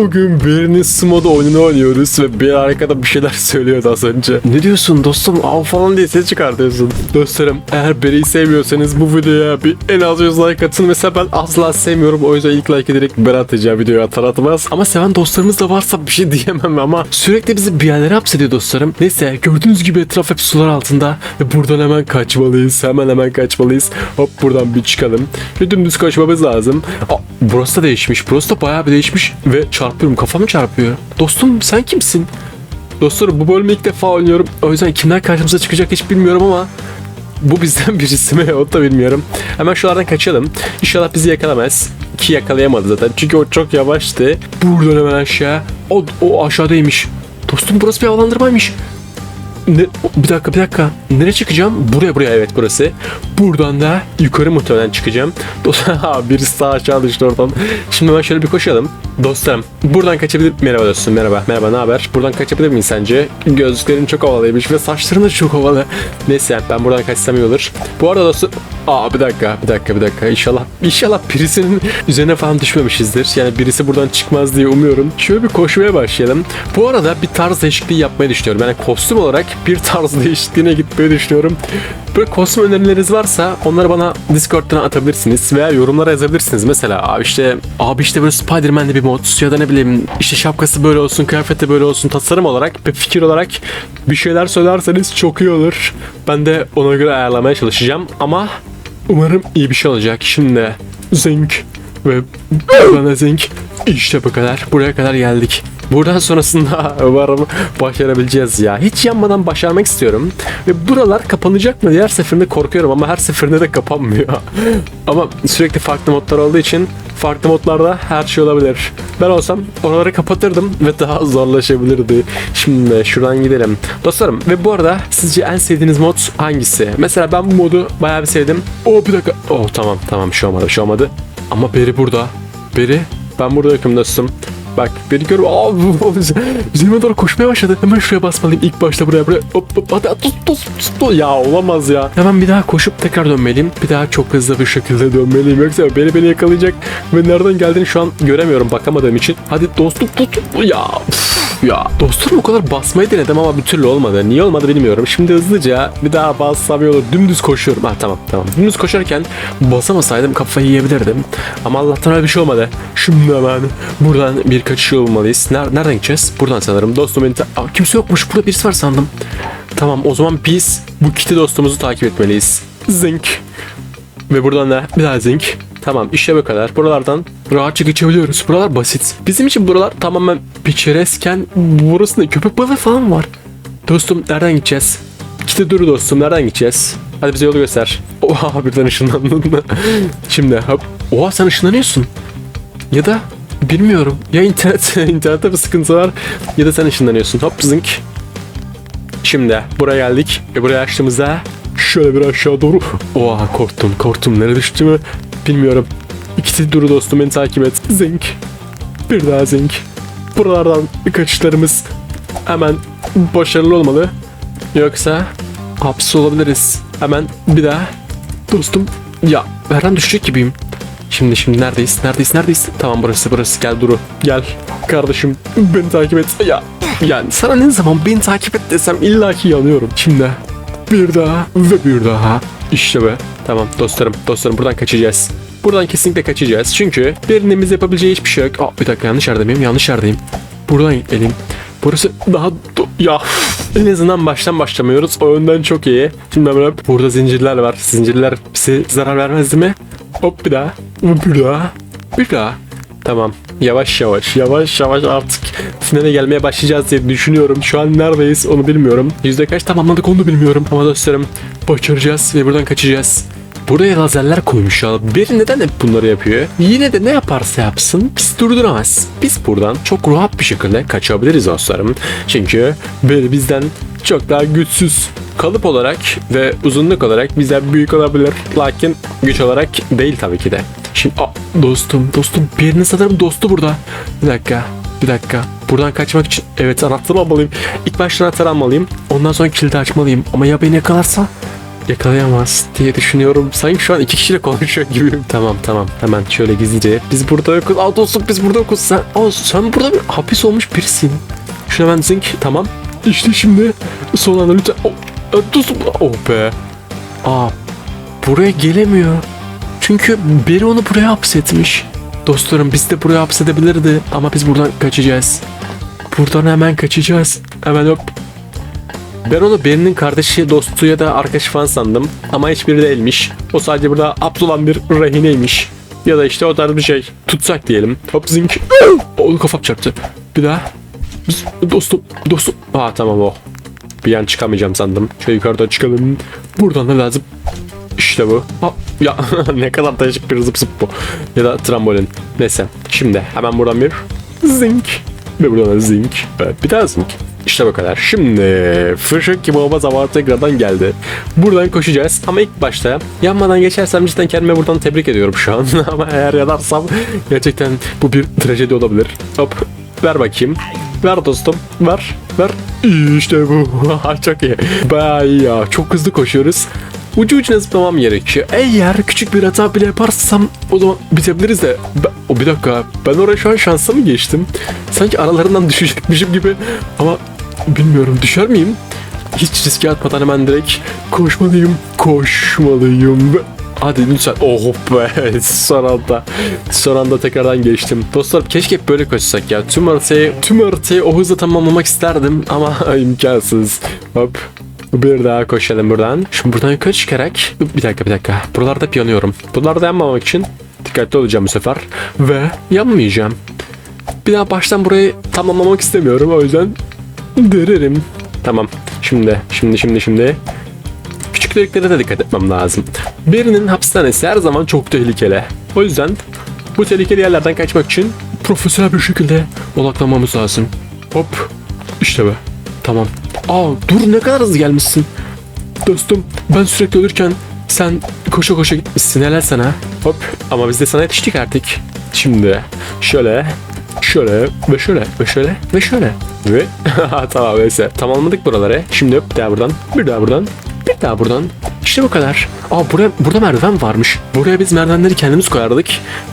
Bugün birinin Smoda oyununu oynuyoruz ve bir arkada bir şeyler söylüyordu az önce. Ne diyorsun dostum av falan diye ses çıkartıyorsun. Dostlarım eğer Beri'yi sevmiyorsanız bu videoya bir en az 100 like atın. Mesela ben asla sevmiyorum o yüzden ilk like ederek Beri atacağım videoya atar atmaz. Ama seven dostlarımız da varsa bir şey diyemem ama sürekli bizi bir yerlere hapsediyor dostlarım. Neyse gördüğünüz gibi etraf hep sular altında ve buradan hemen kaçmalıyız. Hemen hemen kaçmalıyız. Hop buradan bir çıkalım. Ve dümdüz kaçmamız lazım. Aa, burası da değişmiş. Burası da bayağı bir değişmiş ve çarpıyorum. Kafamı çarpıyor. Dostum sen kimsin? Dostlarım bu bölümü ilk defa oynuyorum. O yüzden kimler karşımıza çıkacak hiç bilmiyorum ama bu bizden birisi mi? Onu da bilmiyorum. Hemen şuralardan kaçalım. İnşallah bizi yakalamaz. Ki yakalayamadı zaten. Çünkü o çok yavaştı. Buradan hemen aşağı. O, o aşağıdaymış. Dostum burası bir havalandırmaymış. Ne, bir dakika bir dakika. Nereye çıkacağım? Buraya buraya evet burası. Buradan da yukarı muhtemelen çıkacağım. Dostum birisi daha aşağı oradan. Şimdi ben şöyle bir koşalım. Dostum buradan kaçabilir Merhaba dostum merhaba. Merhaba ne haber? Buradan kaçabilir miyim sence? Gözlüklerin çok havalıymış ve saçların da çok havalı. Neyse ben buradan kaçsam iyi olur. Bu arada dostum Aa bir dakika bir dakika bir dakika İnşallah inşallah birisinin üzerine falan düşmemişizdir. Yani birisi buradan çıkmaz diye umuyorum. Şöyle bir koşmaya başlayalım. Bu arada bir tarz değişikliği yapmayı düşünüyorum. Yani kostüm olarak bir tarz değişikliğine gitmeyi düşünüyorum. Böyle kostüm önerileriniz varsa onları bana Discord'dan atabilirsiniz veya yorumlara yazabilirsiniz. Mesela abi işte abi işte böyle Spider-Man'li bir mod ya da ne bileyim işte şapkası böyle olsun, kıyafeti böyle olsun tasarım olarak bir fikir olarak bir şeyler söylerseniz çok iyi olur. Ben de ona göre ayarlamaya çalışacağım ama umarım iyi bir şey olacak. Şimdi Zink ve bana Zink işte bu kadar. Buraya kadar geldik. Buradan sonrasında umarım başarabileceğiz ya. Hiç yanmadan başarmak istiyorum. Ve buralar kapanacak mı diye her seferinde korkuyorum ama her seferinde de kapanmıyor. ama sürekli farklı modlar olduğu için farklı modlarda her şey olabilir. Ben olsam oraları kapatırdım ve daha zorlaşabilirdi. Şimdi şuradan gidelim. Dostlarım ve bu arada sizce en sevdiğiniz mod hangisi? Mesela ben bu modu bayağı bir sevdim. Oh bir dakika. Oh tamam tamam bir şey olmadı bir şey olmadı. Ama Beri burada. Beri ben burada yokum dostum. Bak beni gör. Aa, üzerime doğru koşmaya başladı. Hemen şuraya basmalıyım. İlk başta buraya buraya. Hop, hop, hadi tut tut tut. Ya olamaz ya. Hemen bir daha koşup tekrar dönmeliyim. Bir daha çok hızlı bir şekilde dönmeliyim. Yoksa beni beni yakalayacak. Ve nereden geldiğini şu an göremiyorum bakamadığım için. Hadi dostum tut. tut. Ya. üf, ya dostum o kadar basmayı denedim ama bir türlü olmadı. Niye olmadı bilmiyorum. Şimdi hızlıca bir daha bassam iyi olur. Dümdüz koşuyorum. Ha tamam tamam. Dümdüz koşarken basamasaydım kafayı yiyebilirdim. Ama Allah'tan öyle bir şey olmadı. Şimdi hemen buradan bir kaçış yolu bulmalıyız. Ner- nereden gideceğiz? Buradan sanırım. Dostum beni... Aa, kimse yokmuş. Burada birisi var sandım. Tamam o zaman biz bu kiti dostumuzu takip etmeliyiz. Zink. Ve buradan da bir daha zinc. Tamam işte bu kadar. Buralardan rahatça geçebiliyoruz. Buralar basit. Bizim için buralar tamamen picturesken burası ne? Köpek balığı falan var. Dostum nereden gideceğiz? İşte dur dostum nereden gideceğiz? Hadi bize yolu göster. Oha birden ışınlandın. Şimdi hop. Oha sen ışınlanıyorsun. Ya da bilmiyorum. Ya internet internette bir sıkıntı var ya da sen ışınlanıyorsun. Hop zınk. Şimdi buraya geldik ve buraya açtığımızda şöyle bir aşağı doğru. Oha korktum korktum. Nereye düştüğümü bilmiyorum. İkisi duru dostum beni takip et. Zink. Bir daha zink. Buralardan kaçışlarımız hemen başarılı olmalı. Yoksa hapis olabiliriz. Hemen bir daha. Dostum ya her an düşecek gibiyim. Şimdi şimdi neredeyiz? Neredeyiz? Neredeyiz? Tamam burası burası. Gel Duru. Gel. Kardeşim beni takip et. Ya yani sana ne zaman beni takip et desem illaki yanıyorum. Şimdi bir daha ve bir daha. İşte be. Tamam dostlarım dostlarım buradan kaçacağız. Buradan kesinlikle kaçacağız. Çünkü birinimiz yapabileceği hiçbir şey yok. Aa, bir dakika yanlış yerde miyim? Yanlış yerdeyim. Buradan gidelim. Burası daha... Ya en azından baştan başlamıyoruz. O yönden çok iyi. Şimdi hop. Burada zincirler var. Zincirler bize zarar vermez mi? Hop bir daha. Bir daha. Bir daha. Tamam. Yavaş yavaş yavaş yavaş artık finale gelmeye başlayacağız diye düşünüyorum. Şu an neredeyiz onu bilmiyorum. Yüzde kaç tamamladık onu da bilmiyorum. Ama dostlarım başaracağız ve buradan kaçacağız. Buraya lazerler koymuş ya. Biri neden hep bunları yapıyor? Yine de ne yaparsa yapsın biz durduramaz. Biz buradan çok rahat bir şekilde kaçabiliriz dostlarım. Çünkü biri bizden çok daha güçsüz. Kalıp olarak ve uzunluk olarak bizden büyük olabilir. Lakin güç olarak değil tabii ki de. Şimdi Aa, dostum dostum birinin sanırım dostu burada. Bir dakika bir dakika. Buradan kaçmak için evet anahtarı almalıyım. İlk başta anahtarı almalıyım. Ondan sonra kilidi açmalıyım. Ama ya beni yakalarsa? Yakalayamaz diye düşünüyorum. Sanki şu an iki kişiyle konuşuyor gibiyim. Tamam tamam hemen şöyle gizlice. Biz burada yokuz. Aa dostum biz burada yokuz. Sen, aa, sen burada bir hapis olmuş birisin. Şuna ben zink. Tamam. İşte şimdi son anda lütfen. Oh, e, dostum. Oh be. Aa buraya gelemiyor. Çünkü biri onu buraya hapsetmiş. Dostlarım biz de buraya hapsedebilirdi ama biz buradan kaçacağız. Buradan hemen kaçacağız. Hemen hop. Ben onu birinin kardeşi, dostu ya da arkadaşı falan sandım. Ama hiçbiri değilmiş. O sadece burada aptal olan bir rehineymiş. Ya da işte o tarz bir şey. Tutsak diyelim. Hop zink. Onu kafam çarptı. Bir daha. Dostum, dostum. Aa tamam o. Bir an çıkamayacağım sandım. Şöyle yukarıdan çıkalım. Buradan da lazım. İşte bu. Ha, ya ne kadar değişik bir zıp zıp bu. Ya da trambolin. Neyse. Şimdi hemen buradan bir zink. Ve buradan da zink. Bir daha zink. İşte bu kadar. Şimdi fışık gibi olma zamanı tekrardan geldi. Buradan koşacağız ama ilk başta yanmadan geçersem cidden kendime buradan tebrik ediyorum şu an. ama eğer yanarsam gerçekten bu bir trajedi olabilir. Hop ver bakayım. Ver dostum. Ver. Ver. İşte bu. Çok iyi. Bayağı iyi ya. Çok hızlı koşuyoruz. Ucu ucuna zıplamam gerekiyor. Eğer küçük bir hata bile yaparsam o zaman bitebiliriz de. Ben- o bir dakika. Ben oraya şu an şansa mı geçtim? Sanki aralarından düşecekmişim gibi. Ama bilmiyorum düşer miyim? Hiç riske atmadan hemen direkt koşmalıyım. Koşmalıyım. Hadi lütfen. Oh be. Son anda. Son anda tekrardan geçtim. Dostlar keşke hep böyle koşsak ya. Tüm haritayı, tüm haritayı o hızla tamamlamak isterdim ama imkansız. Hop. Bir daha koşalım buradan. Şimdi buradan yukarı çıkarak. Bir dakika bir dakika. Buralarda hep yanıyorum. Buralarda yanmamak için dikkatli olacağım bu sefer. Ve yanmayacağım. Bir daha baştan burayı tamamlamak istemiyorum. O yüzden dererim. Tamam. Şimdi, şimdi, şimdi, şimdi. Küçük deliklere de dikkat etmem lazım. Birinin hapishanesi her zaman çok tehlikeli. O yüzden bu tehlikeli yerlerden kaçmak için profesyonel bir şekilde odaklanmamız lazım. Hop. İşte be. Tamam. Aa dur ne kadar hızlı gelmişsin. Dostum ben sürekli ölürken sen koşa koşa gitmişsin helal sana. Hop ama biz de sana yetiştik artık. Şimdi şöyle şöyle ve şöyle ve şöyle ve şöyle. Ve tamam neyse tamamladık buraları. Şimdi bir daha buradan bir daha buradan bir daha buradan. İşte bu kadar. Aa buraya, burada merdiven varmış. Buraya biz merdivenleri kendimiz koyardık.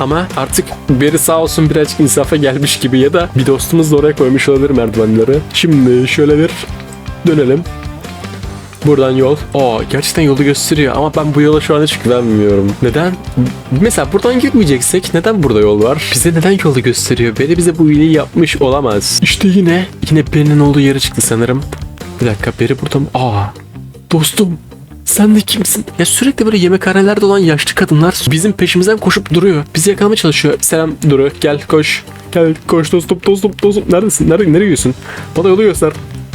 Ama artık biri sağ olsun birazcık insafa gelmiş gibi ya da bir dostumuz da oraya koymuş olabilir merdivenleri. Şimdi şöyle bir dönelim. Buradan yol. Aa gerçekten yolu gösteriyor ama ben bu yola şu an hiç güvenmiyorum. Neden? Mesela buradan gitmeyeceksek neden burada yol var? Bize neden yolu gösteriyor? Biri bize bu iyiliği yapmış olamaz. İşte yine yine birinin olduğu yere çıktı sanırım. Bir dakika biri burada mı? Aa dostum sen de kimsin? Ya sürekli böyle yemekhanelerde olan yaşlı kadınlar bizim peşimizden koşup duruyor. Bizi yakalamaya çalışıyor. Selam Duru gel koş. Gel koş dostum dostum dostum. Neredesin? Nereye, nereye gidiyorsun? Bana yolu göster.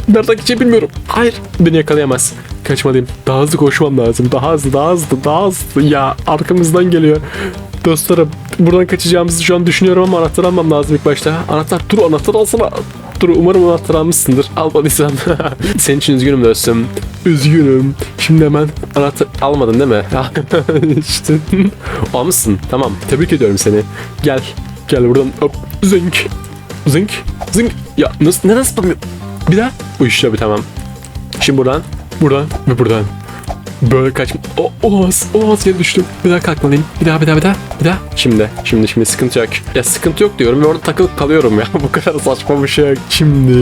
Nereden gideceğimi bilmiyorum. Hayır. Beni yakalayamaz. Kaçmalıyım. Daha hızlı koşmam lazım. Daha hızlı, daha hızlı, daha hızlı. Ya arkamızdan geliyor. Dostlarım buradan kaçacağımızı şu an düşünüyorum ama anahtar almam lazım ilk başta. Anahtar dur anahtar alsana. Dur umarım anahtar almışsındır. Almadıysan. Senin için üzgünüm dostum. Üzgünüm. Şimdi hemen anahtar almadın değil mi? işte. Almışsın. Tamam. Tebrik ediyorum seni. Gel. Gel buradan. Hop. Zink. Zink. Zink. Ya nasıl neden spamıyor? Bir daha. Bu işte bir tamam. Şimdi buradan, buradan ve buradan. Böyle kaç... O, olamaz, olamaz yere düştüm. Bir daha kalkmalıyım. Bir daha, bir daha, bir daha, bir daha. Şimdi, şimdi, şimdi sıkıntı yok. Ya sıkıntı yok diyorum ve orada takılıp kalıyorum ya. Bu kadar saçma bir şey. Şimdi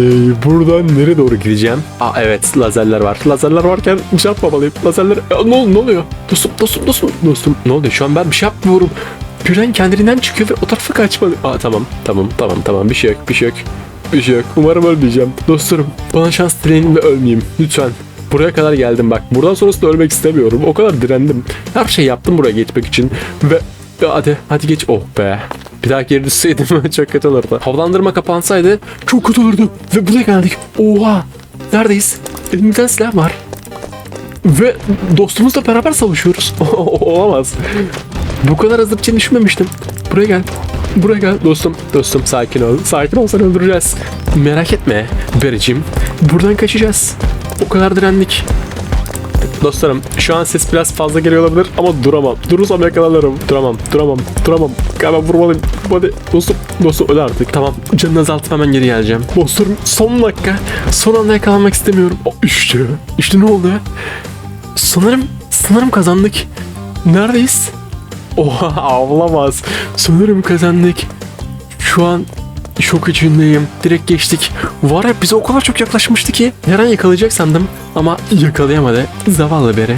buradan nereye doğru gideceğim? Aa evet, lazerler var. Lazerler varken bir şey yapmamalıyım. Lazerler... Ya, ne, ne oluyor? Dostum, dostum, dostum, dostum. Ne oluyor? Şu an ben bir şey yapmıyorum. Birden kendiliğinden çıkıyor ve o tarafa kaçmalı. Aa tamam, tamam, tamam, tamam. Bir şey yok, bir şey yok. Bir şey. Umarım ölmeyeceğim. Dostlarım bana şans dileyin ve ölmeyeyim. Lütfen. Buraya kadar geldim bak. Buradan sonrasında ölmek istemiyorum. O kadar direndim. Her şey yaptım buraya geçmek için. Ve hadi hadi geç. Oh be. Bir daha geri düşseydim çok kötü olurdu. Havalandırma kapansaydı çok kötü olurdu. Ve buraya geldik. Oha. Neredeyiz? Elimizden silah var. Ve dostumuzla beraber savaşıyoruz. Olamaz. Bu kadar hızlı bir şey düşünmemiştim. Buraya gel. Buraya gel dostum. Dostum sakin ol. Sakin ol seni öldüreceğiz. Merak etme Bericim. Buradan kaçacağız. O kadar direndik. Dostlarım şu an ses biraz fazla geliyor olabilir ama duramam. Durursam yakalanırım. Duramam, duramam, duramam. Galiba vurmalıyım. Hadi dostum, dostum öl artık. Tamam canını azaltıp hemen geri geleceğim. Dostlarım son dakika. Son anda yakalanmak istemiyorum. O, işte, işte ne oldu? Sanırım Sanırım kazandık. Neredeyiz? Oha avlamaz. Sanırım kazandık. Şu an şok içindeyim. Direkt geçtik. Var ya bize o kadar çok yaklaşmıştı ki. Her an yakalayacak sandım. Ama yakalayamadı. Zavallı beri.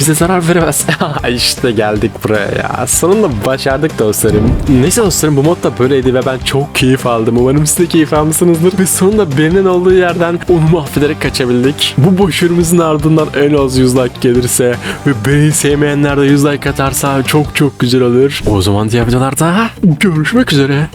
Bize zarar veremez. işte geldik buraya ya. Sonunda başardık dostlarım. Neyse dostlarım bu mod da böyleydi ve ben çok keyif aldım. Umarım siz de keyif almışsınızdır. Ve sonunda birinin olduğu yerden onu mahvederek kaçabildik. Bu başarımızın ardından en az 100 like gelirse ve beni sevmeyenler de 100 like atarsa çok çok güzel olur. O zaman diğer videolarda görüşmek üzere.